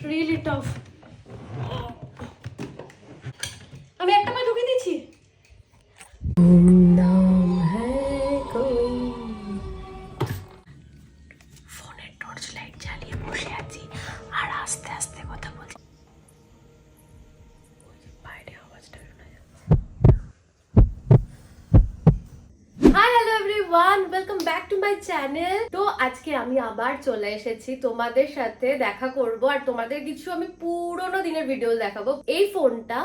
Really tough আমি একটা পা ঢুকে দিয়েছি আবার চলে এসেছি তোমাদের সাথে দেখা করব। আর তোমাদের কিছু আমি পুরোনো দিনের ভিডিও দেখাবো। এই ফোনটা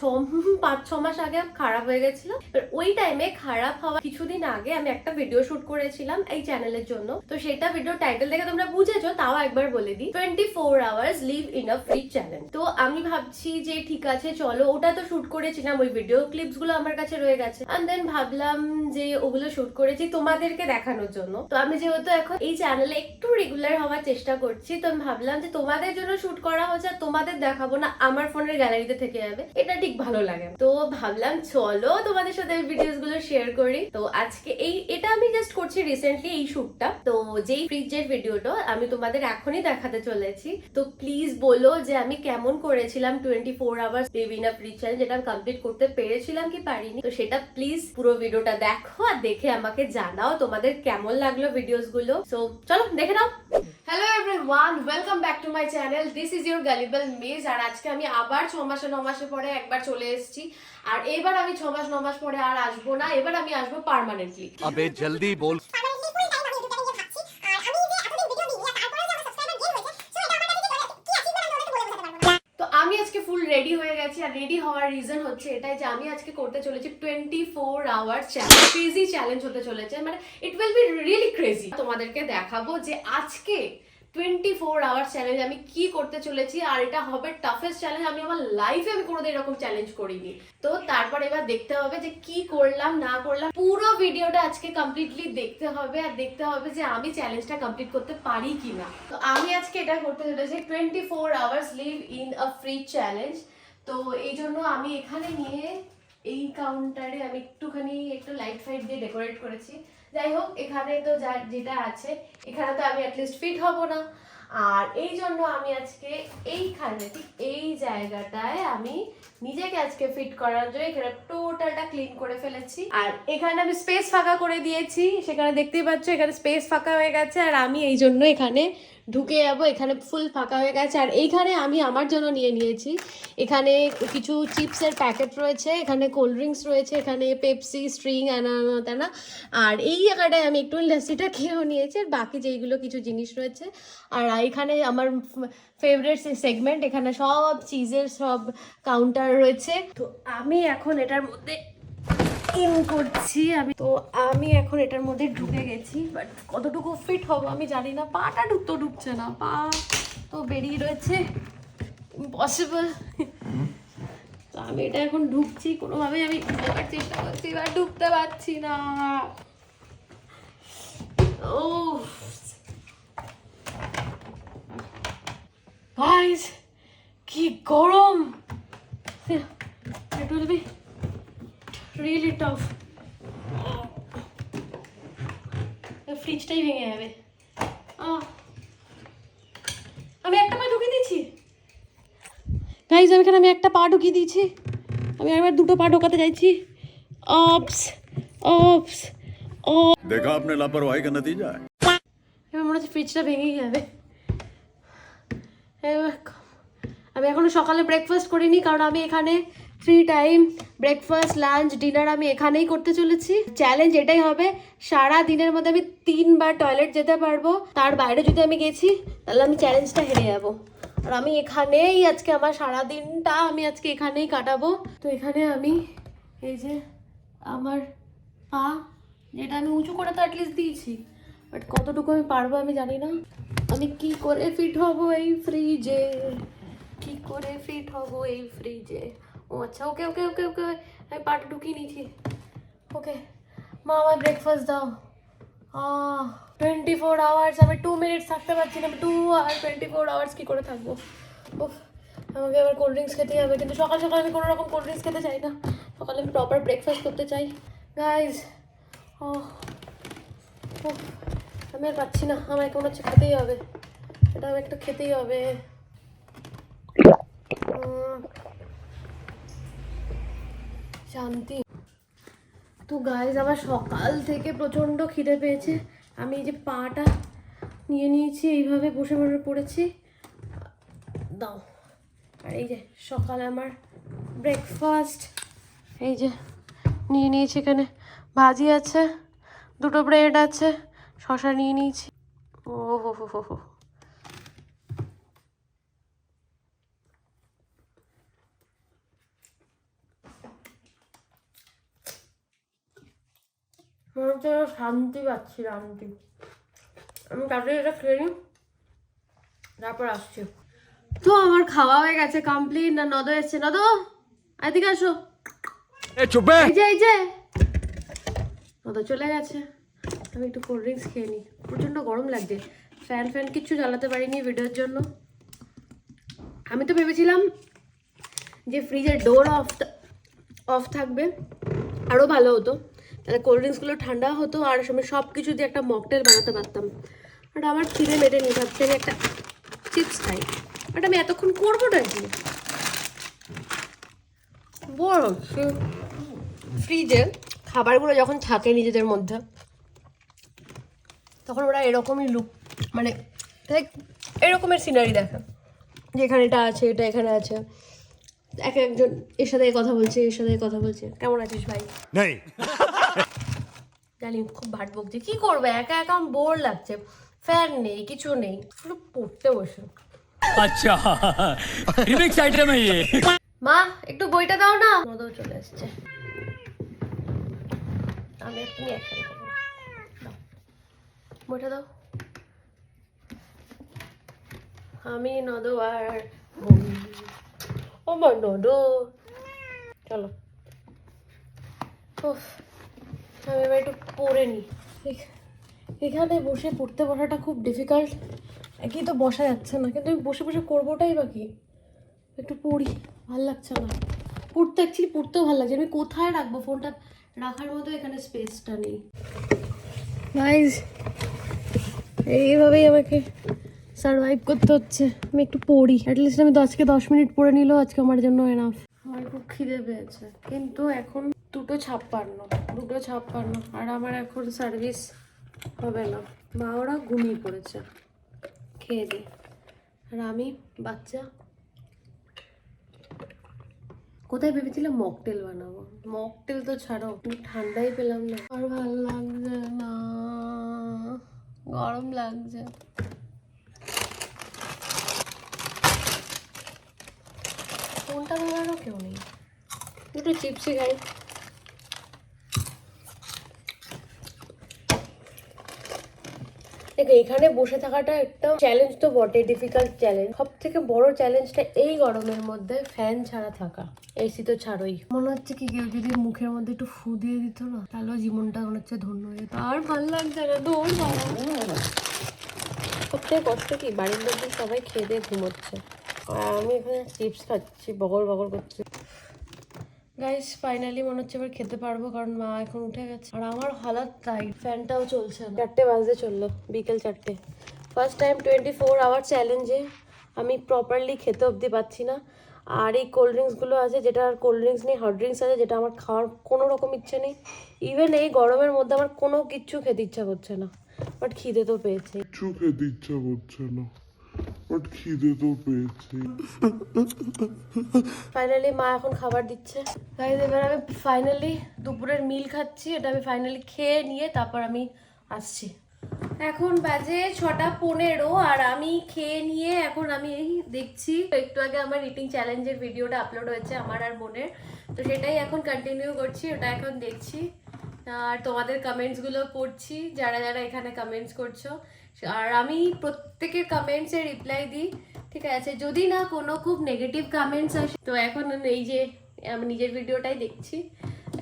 পাঁচ, ছ মাস আগে খারাপ হয়ে গেছিল। ওই টাইমে খারাপ হওয়া কিছুদিন আগে আমি একটা ভিডিও শুট করেছিলাম এই চ্যানেলের জন্য। তো সেটা ভিডিও টাইটেল দেখে তোমরা বুঝেছ, তাও একবার বলে দিই। Twenty four hours live in a free challenge তো আমি ভাবছি যে ঠিক আছে, চলো, ওটা তো শুট করেছিলাম, ওই ভিডিও ক্লিপসগুলো আমার কাছে রয়ে গেছে। অ্যান্ড দেন ভাবলাম যে ওগুলো শুট করেছি তোমাদেরকে দেখানোর জন্য। তো আমি যেহেতু এখন এই চ্যানেলে একটু রেগুলার হওয়ার চেষ্টা করছি, তো আমি ভাবলাম যে তোমাদের জন্য শুট করা হচ্ছে তোমাদের দেখাবো না, আমার ফোনের গ্যালারিতে থেকে যাবে। এটা ঠিক ভালো লাগে। তো ভাবলাম চলো তোমাদের সাথে ভিডিওসগুলো শেয়ার করি। তো আজকে এই, এটা আমি জাস্ট করছি রিসেন্টলি এই শুটটা তো যেই ফ্রিজের ভিডিওটা আমি তোমাদের এখনই দেখাতে চলেছি। তো প্লিজ বলো যে আমি কেমন করেছিলাম টোয়েন্টি ফোর আওয়ার্স বেবিনা ফ্রিজ চ্যালেঞ্জ যেটা কমপ্লিট করতে পেরেছিলাম কি পারিনি। তো সেটা প্লিজ পুরো ভিডিওটা দেখো আর দেখে আমাকে জানাও তোমাদের কেমন লাগল ভিডিওসগুলো তো চলো দেখে নাও। Hello everyone welcome back to my channel this is your gullible miss আর আজকে আমি আবার ছ মাসে, ন মাসে পরে একবার চলে এসেছি। আর এবার আমি ছ মাস, ন মাস পরে আর আসব না। এবার আমি আসব পারমানেন্টলি জলদি বল। আর রেডি হওয়ার রিজন হচ্ছে এটাই যে আমি আজকে করতে চলেছি twenty four hour challenge crazy challenge হতে চলেছে। মানে it will be really crazy তোমাদেরকে দেখাবো যে আজকে টোয়েন্টি ফোর আওয়ার চ্যালেঞ্জ আমি কি করতে চলেছি, আর এটা হবে টাফেস্ট চ্যালেঞ্জ আমি আমার লাইফে আমি কোনোদিন এরকম চ্যালেঞ্জ করিনি। তো তারপর এবার দেখতে হবে যে কি করলাম, না করলাম। পুরো ভিডিওটা আজকে কমপ্লিটলি দেখতে হবে আর দেখতে হবে যে আমি চ্যালেঞ্জটা কমপ্লিট করতে পারি কিনা। তো আমি আজকে এটা করতে চলেছি twenty four hours live in a free challenge তো এই জন্য আমি এখানে নিয়ে এই কাউন্টারে আমি একটুখানি একটু লাইট ফাইট দিয়ে ডেকোরেট করেছি। যাই হোক, এখানে তো যা যেটা আছে, এখানে তো আমি অ্যাটলিস্ট ফিট হব না। আর এই জন্য আমি আজকে এইখানে, ঠিক এই জায়গাটায় আমি নিজেকে আজকে ফিট করার জন্য এখানে টোটালটা ক্লিন করে ফেলেছি। আর এখানে আমি স্পেস ফাঁকা করে দিয়েছি। সেখানে দেখতেই পাচ্ছ, এখানে স্পেস ফাঁকা হয়ে গেছে। আর আমি এই জন্য এখানে ঢুকে যাব, এখানে ফুল ফাঁকা হয়ে গেছে। আর এইখানে আমি আমার জন্য নিয়ে নিয়েছি। এখানে কিছু চিপসের প্যাকেট রয়েছে, এখানে কোল্ড ড্রিঙ্কস রয়েছে, এখানে পেপসি স্ট্রিং আনা তানা আর এই জায়গাটায় আমি একটু লাসিটা খেয়েও নিয়েছি, আর বাকি যেইগুলো কিছু জিনিস রয়েছে। আর এখানে আমার ফেভারেট সেগমেন্ট এখানে সব চিজের সব কাউন্টার রয়েছে। তো আমি এখন এটার মধ্যে ইন করছি, আমি তো আমি এখন এটার মধ্যে ঢুকে গেছি বাট কতটুকু ফিট হব আমি জানি না। পাটা ঢুকতো, ঢুকছে না। পা তো বেরিয়ে রয়েছে। ইম্পসিবল তো আমি এটা এখন ঢুকছি কোনোভাবে আমি ঢোকার চেষ্টা করছি বা ঢুকতে পারছি না। ও কি গরম! will রিয়েলি টফ ফ্রিজটাই ভেঙে যাবে। আমি একটা পা ঢুকিয়ে দিয়েছি। গাইজ আমি এখানে আমি একটা পা ঢুকিয়ে দিয়েছি। আমি একবার দুটো পা ঢোকাতে চাইছি অপস অপস দেখা আপনার লাপরওয়াহি কা নতিজা এবার মনে হচ্ছে ফ্রিজটা ভেঙে যাবে। আমি এখনও সকালে ব্রেকফাস্ট করিনি কারণ আমি এখানে three time breakfast lunch dinner আমি এখানেই করতে চলেছি। চ্যালেঞ্জ এটাই হবে, সারা দিনের মধ্যে আমি তিনবার টয়লেট যেতে পারব। তার বাইরে যদি আমি গেছি, তাহলে আমি চ্যালেঞ্জটা হেরে যাব। আর আমি এখানেই আজকে আমার সারা দিনটা আমি আজকে এখানেই কাটাবো। তো এখানে আমি এই যে আমার পা, যেটা আমি উঁচু করে তো অ্যাটলিস্ট দিয়েছি বাট কতটুকু আমি পারব আমি জানি না। আমি কি করে ফিট হব এই ফ্রিজে কি করে ফিট হব এই ফ্রিজে ও আচ্ছা ওকে ওকে ওকে ওকে আমি পাটা ঢুকিয়ে নিয়েছি ওকে মা আমার ব্রেকফাস্ট দাও। টোয়েন্টি ফোর আওয়ার্স আমি টু মিনিটস থাকতে পারছি না, আমি টু আর টোয়েন্টি ফোর আওয়ার্স কী করে থাকব? উফ, আমাকে আবার কোল্ড ড্রিঙ্কস খেতে হবে, কিন্তু সকাল সকাল আমি কোনো রকম কোল্ড ড্রিঙ্কস খেতে চাই না। সকালে আমি প্রপার ব্রেকফাস্ট করতে চাই। গাইজ ও আমি আর পাচ্ছি না আমার এখন হচ্ছে খেতেই হবে। এটা আমি একটু খেতেই হবে। শান্তি। তো গাইজ আমার সকাল থেকে প্রচণ্ড খিদে পেয়েছে। আমি এই যে পাটা নিয়ে নিয়েছি, এইভাবে বসে বসে পড়েছি। দাও। আর এই যে সকালে আমার ব্রেকফাস্ট এই যে নিয়ে নিয়েছি এখানে ভাজি আছে, দুটো ব্রেড আছে শশা নিয়ে নিয়েছি। ও হো হো হো হো। হচ্ছে শান্তি পাচ্ছি শান্তি। আমি তাড়াতাড়ি এটা খেয়ে নিই তারপর আসছি। তো আমার খাওয়া হয়ে গেছে কমপ্লিট না নদ এসছে নদ এদিকে আসো। এই যে এই যে। নদ চলে গেছে। আমি একটু কোল্ড ড্রিঙ্কস খেয়ে নিই। প্রচণ্ড গরম লাগছে। ফ্যান ফ্যান কিচ্ছু জ্বালাতে পারিনি ভিডিওর জন্য। আমি তো ভেবেছিলাম যে ফ্রিজের ডোর অফ অফ থাকবে। আরও ভালো হতো। তাহলে কোল্ড ড্রিঙ্কসগুলো ঠান্ডা হতো আর সময় সব কিছু দিয়ে একটা মকটেল বানাতে পারতাম। আর আমার খিদে মেটেনি ভাবছি আমি একটা চিপস খাই। বাট আমি এতক্ষণ করবোটা কি? বড় ফ্রিজে খাবারগুলো যখন থাকে নিজেদের মধ্যে, তখন ওরা এরকমই লুক মানে এরকমের সিনারি দেখা। যে এখানে এটা আছে, এটা এখানে আছে। এক একজন এর সাথে কথা বলছে, এর সাথে কথা বলছে। কেমন আছিস ভাই? জানি খুব ভাট বকছে। কি করবে? একা একা বোর লাগছে। ফ্যান নেই কিছু নেই। শুধু পড়তে বসে। আচ্ছা। মা একটু বইটা দাও না। মদও চলে আমি বইটা দাও। আমি নদ আর ও নদ। চলো। উফ। আমি এবার একটু পড়ে নিই। এখানে বসে পড়তে বসাটা খুব ডিফিকাল্ট একই তো বসা যাচ্ছে না, কিন্তু আমি বসে বসে করবোটাই বা কি? একটু পড়ি, ভালো লাগছে না। পড়তে অ্যাকচুয়ালি পড়তেও ভালো লাগছে আমি কোথায় রাখব? ফোনটা রাখার মতো এখানে স্পেসটা নেই। গাইজ এইভাবেই আমাকে সারভাইভ করতে হচ্ছে। আমি একটু পড়ি। অ্যাটলিস্ট আমি আজকে দশ মিনিট পড়ে নিলেও আজকে আমার জন্য এনাফ আমার খুব খিদে পেয়েছে। কিন্তু এখন দুটো ছাপ্পান্ন। দুটো ছাপ্পান্ন। আর আমার এখন সার্ভিস হবে না। মা ওরা ঘুমিয়ে পড়েছে। খেয়ে দে। আর আমি, বাচ্চা? কোথায় ভেবেছিলাম মকটেল বানাবো? মকটেল তো ছাড়ো ঠান্ডাই পেলাম না। আর ভালো লাগছে না। গরম লাগছে। ফোনটা ধরারও কেউ নেই। দুটো চিপসি খাই। দেখো, এখানে বসে থাকাটা একটা চ্যালেঞ্জ তো বটে ডিফিকাল্ট চ্যালেঞ্জ সব থেকে বড় চ্যালেঞ্জটা এই গরমের মধ্যে ফ্যান ছাড়া থাকা। এসি তো ছাড়োই। মনে হচ্ছে কি কেউ যদি মুখের মধ্যে একটু ফু দিয়ে দিত না তাহলে জীবনটা মনে হচ্ছে ধন্য হয়ে যেত। আর ভালো লাগছে না, দৌড় সবথেকে কষ্ট কি? বাড়ির লোকজন সবাই খেয়ে দিয়ে ঘুমোচ্ছে। আর আমি এখানে চিপস খাচ্ছি, বগল বগল করছি। গাইস ফাইনালি মনে হচ্ছে এবার খেতে পারব কারণ মা এখন উঠে গেছে। আর আমার হালাত তাই, ফ্যানটাও চলছে না। চারটে বাজে চলল, বিকেল চারটে। First time twenty four hour চ্যালেঞ্জে আমি প্রপারলি খেতে অবধি পাচ্ছি না। আর এই কোল্ড ড্রিঙ্কসগুলো আছে, যেটা আর কোল্ড ড্রিঙ্কস নেই হট ড্রিঙ্কস আছে, যেটা আমার খাওয়ার কোনো রকম ইচ্ছে নেই। ইভেন এই গরমের মধ্যে আমার কোনো কিচ্ছু খেতে ইচ্ছা করছে না। বাট খিদে তো পেয়েছে। কিচ্ছু খেতে ইচ্ছা করছে না। বাট খিদে তো পেয়েছি ফাইনালি মা এখন খাবার দিচ্ছে। তাই এবার আমি ফাইনালি দুপুরের মিল খাচ্ছি। এটা আমি ফাইনালি খেয়ে নিয়ে তারপর আমি আসছি। এখন বাজে ছটা পনেরো আর আমি খেয়ে নিয়ে এখন আমি এই দেখছি। একটু আগে আমার ইটিং চ্যালেঞ্জের ভিডিওটা আপলোড হয়েছে আমার আর বোনের। তো সেটাই এখন কন্টিনিউ করছি, ওটা এখন দেখছি। আর তোমাদের কমেন্টসগুলো পড়ছি, যারা যারা এখানে কমেন্টস করছ। আর আমি প্রত্যেকের কমেন্টসে রিপ্লাই দিই, ঠিক আছে? যদি না কোনো খুব নেগেটিভ কমেন্টস আসে, তো এখন এই যে আমি নিজের ভিডিওটাই দেখছি।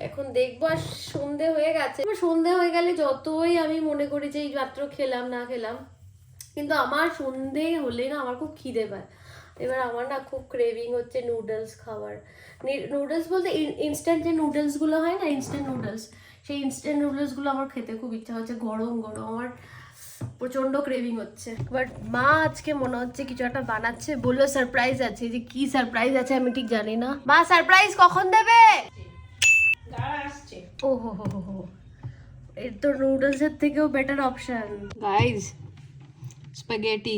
এখন দেখব আর সন্ধে হয়ে গেছে। সন্ধে হয়ে গেলে যতই আমি মনে করি যে এই মাত্র খেলাম, না খেলাম, কিন্তু আমার সন্ধে হলে না আমার খুব খিদে পায়। এবার আমার না খুব ক্রেভিং হচ্ছে নুডলস খাবার নুডলস বলতে ইনস্ট্যান্ট যে নুডলসগুলো হয় না ইনস্ট্যান্ট নুডলস সেই ইনস্ট্যান্ট নুডলসগুলো আমার খেতে খুব ইচ্ছা হচ্ছে, গরম গরম। আমার প্রচণ্ড ক্রেভিং হচ্ছে। বাট মা আজকে মনে হচ্ছে কিছু একটা বানাচ্ছে বলল সারপ্রাইজ আছে। যে কি সারপ্রাইজ আছে আমি ঠিক জানি না। মা সারপ্রাইজ কখন দেবে? ও হো হো হো হো। এর তো নুডলসের থেকেও বেটার অপশন গাইজ স্প্যাগেটি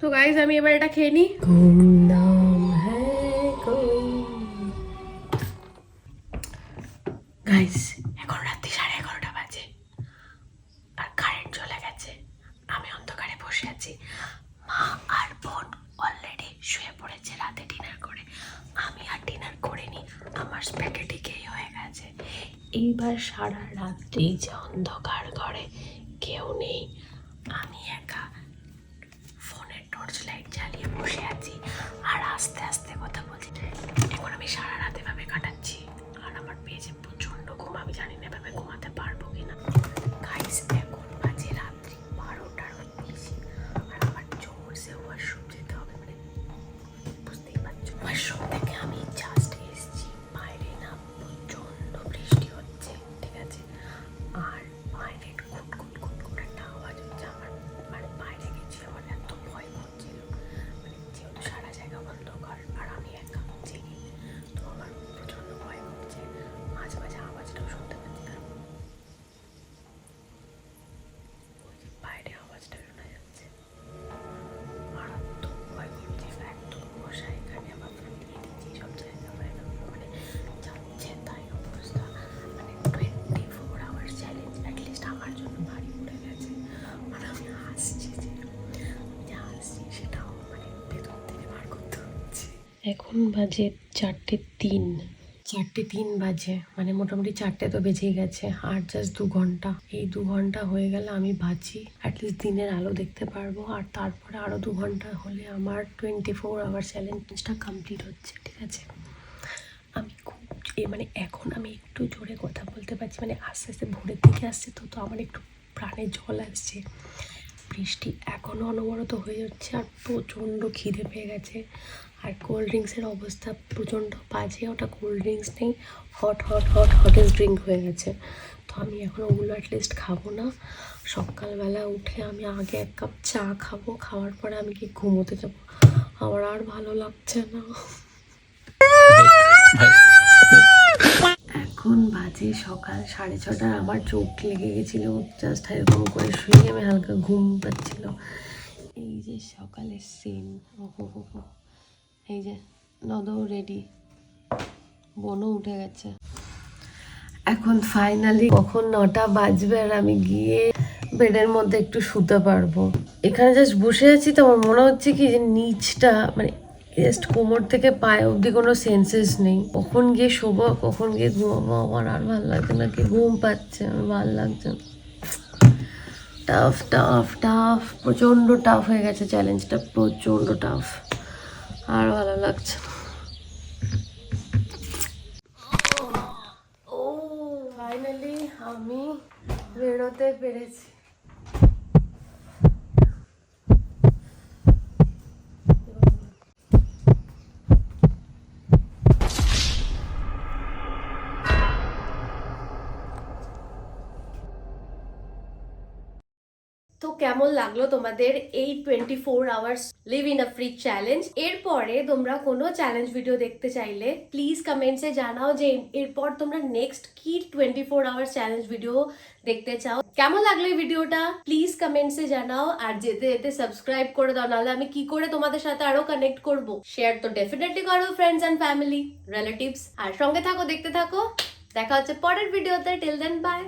তো গাইজ আমি এবার এটা খেয়ে নিই গাইজ এখন রাত্রি সাড়ে এগারোটা বাজে। আর কারেন্ট চলে গেছে। আমি অন্ধকারে বসে আছি। মা আর বোন অলরেডি শুয়ে পড়েছে রাতে ডিনার করে। আমি আর ডিনার করিনি, আমার প্যাকেটে খেয়ে হয়ে গেছে। এইবার সারা রাত্রি যে অন্ধকার ঘরে কেউ নেই। এখন বাজে চারটে তিন। চারটে তিন বাজে মানে মোটামুটি চারটে তো বেজেই গেছে, আর জাস্ট দু ঘণ্টা। এই দু ঘণ্টা হয়ে গেলে আমি বাঁচি অ্যাটলিস্ট দিনের আলো দেখতে পারব, আর তারপরে আরও দু ঘণ্টা হলে আমার টোয়েন্টি ফোর আওয়ার চ্যালেঞ্জটা কমপ্লিট হচ্ছে, ঠিক আছে? আমি খুব, এ মানে এখন আমি একটু জোরে কথা বলতে পারছি মানে আস্তে আস্তে ভোরের দিকে আসছে তো তো আমার একটু প্রাণে জল আসছে। বৃষ্টি এখনও অনবরত হয়ে যাচ্ছে, আর প্রচণ্ড খিদে পেয়ে গেছে। আর কোল্ড ড্রিঙ্কসের অবস্থা প্রচণ্ড বাজে, ওটা কোল্ড ড্রিঙ্কস নেই hot hot hot hottest drink হয়ে গেছে। তো আমি এখন ওগুলো অ্যাটলিস্ট খাব না। সকালবেলা উঠে আমি আগে এক কাপ চা খাব, খাওয়ার পরে আমি কি ঘুমোতে যাব। আমার আর ভালো লাগছে না। এখন বাজে সকাল সাড়ে ছটা, আমার চোখ লেগে গেছিল জাস্ট এরকম করে শুয়ে আমি হালকা ঘুম পাচ্ছিল। এই যে সকালের সিন ওহো, হো হো। এই যে নদও রেডি বোনও উঠে গেছে। এখন ফাইনালি কখন নটা বাজবে আর আমি গিয়ে বেডের মধ্যে একটু শুতে পারব। এখানে জাস্ট বসে আছি তো আমার মনে হচ্ছে কি যে নিচটা মানে জাস্ট কোমর থেকে পায়ে অবধি কোনো সেন্সেস নেই। কখন গিয়ে শোবো, কখন গিয়ে ঘুমাবো, আমার আর ভালো লাগছে না, কি ঘুম পাচ্ছে, আমার ভালো লাগছে টাফ টাফ টাফ প্রচণ্ড টাফ হয়ে গেছে চ্যালেঞ্জটা প্রচণ্ড টাফ আর ভালো লাগছে। ও ফাইনালি আমি বেরোতে পেরেছি কেমন লাগল তোমাদের এই twenty four hours live in a free challenge এরপরে তোমরা কোনো চ্যালেঞ্জ ভিডিও দেখতে চাইলে প্লিজ কমেন্টসে জানাও যে এরপর তোমরা নেক্সট কি twenty four hours challenge video দেখতে চাও। কেমন লাগল এই ভিডিওটা প্লিজ কমেন্টসে জানাও আর যেতে যেতে সাবস্ক্রাইব করে দাও, নাহলে আমি কি করে তোমাদের সাথে আরও কানেক্ট করব? শেয়ার তো ডেফিনেটলি করো ফ্রেন্ডস অ্যান্ড ফ্যামিলি রিলেটিভস আর সঙ্গে থাকো, দেখতে থাকো। দেখা হচ্ছে পরের ভিডিওতে টিল দেন বাই